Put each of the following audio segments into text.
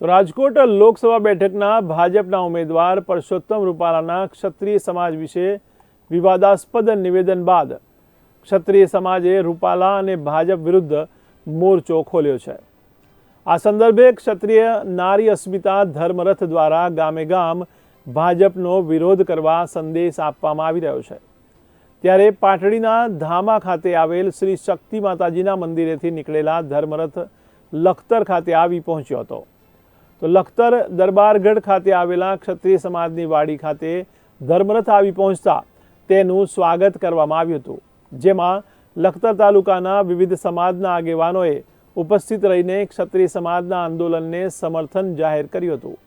તો રાજકોટ લોકસભા બેઠકના ભાજપના ઉમેદવાર પરસોત્તમ રૂપાલાના ક્ષત્રિય સમાજ વિશે વિવાદાસ્પદ નિવેદન બાદ ક્ષત્રિય સમાજે રૂપાલા અને ભાજપ વિરુદ્ધ મોરચો ખોલ્યો છે. આ સંદર્ભે ક્ષત્રિય નારી અસ્મિતા ધર્મરથ દ્વારા ગામે ગામ ભાજપનો વિરોધ કરવા સંદેશ આપવામાં આવી રહ્યો છે. ત્યારે પાટડીના ધામા ખાતે આવેલ શ્રી શક્તિ માતાજીના મંદિરેથી નીકળેલા ધર્મરથ લખતર ખાતે આવી પહોંચ્યો હતો. તો લખતર દરબારગઢ ખાતે આવેલા ક્ષત્રિય સમાજની વાડી ખાતે ધર્મરથ આવી પહોંચતા તેનું સ્વાગત કરવામાં આવ્યું હતું, જેમાં લખતર તાલુકાના વિવિધ સમાજના આગેવાનોએ ઉપસ્થિત રહીને ક્ષત્રિય સમાજના આંદોલનને સમર્થન જાહેર કર્યું હતું.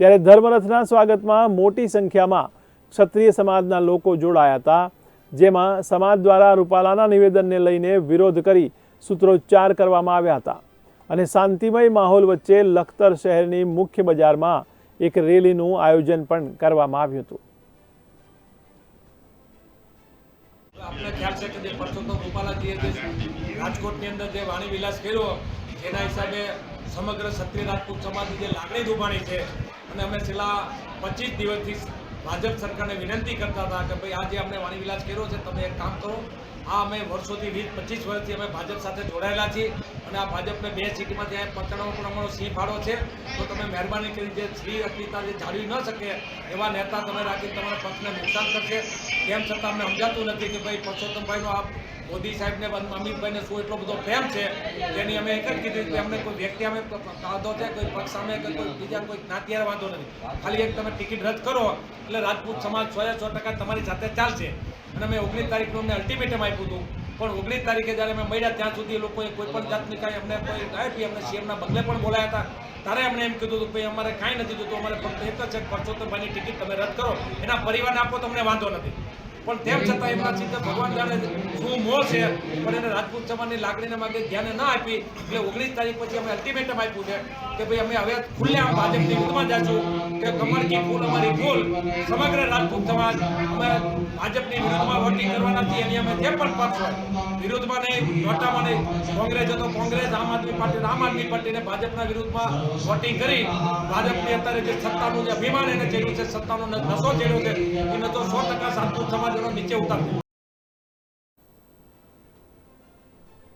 ત્યારે ધર્મરથના સ્વાગતમાં મોટી સંખ્યામાં ક્ષત્રિય સમાજના લોકો જોડાયા હતા, જેમાં સમાજ દ્વારા રૂપાલાના નિવેદનને લઈને વિરોધ કરી સૂત્રોચ્ચાર કરવામાં આવ્યા હતા. અને શાંતિમય માહોલ વચ્ચે લખતર શહેરની મુખ્ય બજારમાં એક રેલીનું આયોજન પણ કરવામાં આવ્યું હતું. આપને ખ્યાલ છે કે જે પરસોત્તમ રૂપાલાજીએ જે રાજકોટની અંદર જે વાણી વિલાસ કર્યો, એના હિસાબે સમગ્ર ક્ષત્રિય રાજપૂત સમાજની જે લાગણી દુભાણી છે, અને અમે છેલ્લા પચીસ દિવસથી ભાજપ સરકારને વિનંતી કરતા હતા કે ભાઈ આજે અમને વાણી વિલાસ કર્યો છે, તમે એક કામ કરો આ અમે વર્ષોથી વીસ, પચીસ વર્ષથી અમે ભાજપ સાથે જોડાયેલા છીએ અને આ ભાજપને બે સીટમાં ત્યાં પકડવામાં પણ અમારો સિંહ ફાળો છે. તો તમે મહેરબાની કરી જે શ્રી અસ્મિતા જે જાળવી ન શકે એવા નેતા તમે રાખી તમારા પક્ષને નુકસાન કરશે. તેમ છતાં અમને સમજાતું નથી કે ભાઈ પરસોત્તમભાઈનો આ મોદી સાહેબને અમિતભાઈને શું એટલો બધો પ્રેમ છે જેની અમે એક જ કીધું કે અમને કોઈ વ્યક્તિ અમે કાંધો છે, કોઈ પક્ષ સામે કે કોઈ બીજા કોઈ જ્ઞાતિયારે વાંધો નથી. ખાલી એક તમે ટિકિટ રદ કરો, એટલે રાજપૂત સમાજ સો સો ટકા તમારી સાથે ચાલશે. અને અમે ઓગણીસ તારીખનું અમને અલ્ટિમેટમ આપ્યું હતું. પણ ઓગણીસ તારીખે જ્યારે અમે મળ્યા, ત્યાં સુધી લોકોએ કોઈ પણ જાતની કાંઈ અમને કોઈ આપી અમને સીએમના બદલે પણ બોલાયા હતા. ત્યારે અમને એમ કીધું હતું કે અમારે કાંઈ નથી જોતું, અમારે ફક્ત એક જ છે પરસોત્તમભાઈની ટિકિટ તમે રદ કરો. એના પરિવારને આપો તો અમને વાંધો નથી. પણ તેમ છતાં એમના ચિત્ત ભગવાન જાણે શું મોહ છે, પણ એને રાજપૂત સમાજની લાગણીને માગે ધ્યાન ના આપી, એટલે ઓગણીસ તારીખ પછી અમે અલ્ટિમેટમ આપ્યું છે કે ભાઈ અમે હવે ખુલ્લા ભાજપની વિરુદ્ધમાં જાશું, કે કમર કી ફૂલ અમારી ફૂલ. સમગ્ર રાજપૂત સમાજ અમે ભાજપની વિરુદ્ધમાં વોટિંગ કરવાના છીએ, એની અમે જે પણ પક્ષ હોય. વિરુદ્ધમાં નહીં, નોટામાં નહીં. કોંગ્રેસ હતો, કોંગ્રેસ, આમ આદમી પાર્ટી આમ આદમી પાર્ટીને ભાજપના વિરુદ્ધમાં વોટિંગ કરી. ભાજપની અત્યારે જે સત્તાનું જે અભિમાન એને ચડ્યું છે, સત્તાનો નશો ચડ્યો છે, એ નશો સો ટકા સાચું સમાજ కూడా నిత్య ఉంటాను